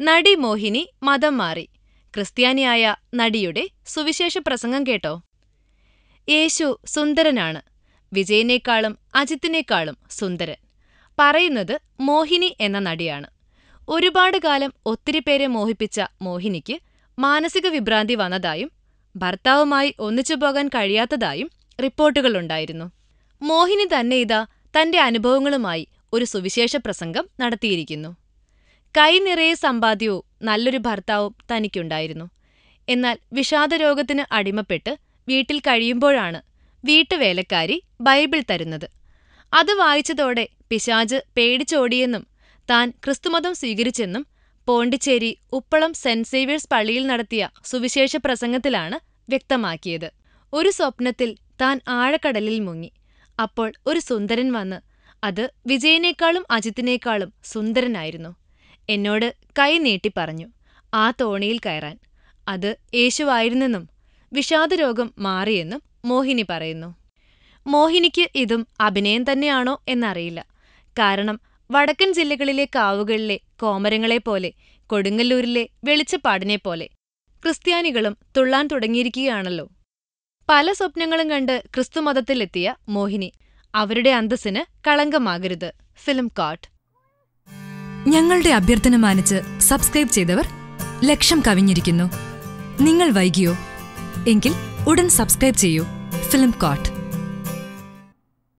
നടി മോഹിനി മതം മാറി. ക്രിസ്ത്യാനിയായ നടിയുടെ സുവിശേഷ പ്രസംഗം കേട്ടോ? യേശു സുന്ദരനാണ്. വിജയനേക്കാളും അജിത്തിനേക്കാളും സുന്ദരൻ. പറയുന്നത് മോഹിനി എന്ന നടിയാണ്. ഒരുപാട് കാലം ഒത്തിരി പേരെ മോഹിപ്പിച്ച മോഹിനിക്ക് മാനസിക വിഭ്രാന്തി വന്നതായും ഭർത്താവുമായി ഒന്നിച്ചു പോകാൻ കഴിയാത്തതായും റിപ്പോർട്ടുകളുണ്ടായിരുന്നു മോഹിനി തന്നെ ഇതാ തന്റെ അനുഭവങ്ങളുമായി ഒരു സുവിശേഷ പ്രസംഗം നടത്തിയിരിക്കുന്നു. കൈ നിറയെ സമ്പാദ്യവും നല്ലൊരു ഭർത്താവും തനിക്കുണ്ടായിരുന്നു. എന്നാൽ വിഷാദരോഗത്തിന് അടിമപ്പെട്ട് വീട്ടിൽ കഴിയുമ്പോഴാണ് വീട്ടുവേലക്കാരി ബൈബിൾ തരുന്നത്. അത് വായിച്ചതോടെ പിശാജ് പേടിച്ചോടിയെന്നും താൻ ക്രിസ്തുമതം സ്വീകരിച്ചെന്നും പോണ്ടിച്ചേരി ഉപ്പളം സെന്റ് സേവ്യേഴ്സ് പള്ളിയിൽ നടത്തിയ സുവിശേഷ പ്രസംഗത്തിലാണ് വ്യക്തമാക്കിയത്. ഒരു സ്വപ്നത്തിൽ താൻ ആഴക്കടലിൽ മുങ്ങി. അപ്പോൾ ഒരു സുന്ദരൻ വന്ന് അത് വിജയനേക്കാളും അജിത്തിനേക്കാളും സുന്ദരനായിരുന്നു. എന്നോട് കൈ നീട്ടി പറഞ്ഞു ആ തോണിയിൽ കയറാൻ. അത് യേശുവായിരുന്നെന്നും വിഷാദരോഗം മാറിയെന്നും മോഹിനി പറയുന്നു. മോഹിനിക്ക് ഇതും അഭിനയം തന്നെയാണോ എന്നറിയില്ല. കാരണം വടക്കൻ ജില്ലകളിലെ കാവുകളിലെ കോമരങ്ങളെപ്പോലെ കൊടുങ്ങല്ലൂരിലെ വെളിച്ചപ്പാടിനെപ്പോലെ ക്രിസ്ത്യാനികളും തുള്ളാൻ തുടങ്ങിയിരിക്കുകയാണല്ലോ. പല സ്വപ്നങ്ങളും കണ്ട് ക്രിസ്തുമതത്തിലെത്തിയ മോഹിനി അവരുടെ അന്തസ്സിന് കളങ്കമാകരുത്. ഫിലിം കാട്ട് ഞങ്ങളുടെ അഭ്യർത്ഥന മാനിച്ച് സബ്സ്ക്രൈബ് ചെയ്തവർ ലക്ഷം കവിഞ്ഞിരിക്കുന്നു. നിങ്ങൾ വൈകിയോ? എങ്കിൽ ഉടൻ സബ്സ്ക്രൈബ് ചെയ്യൂ. Film coat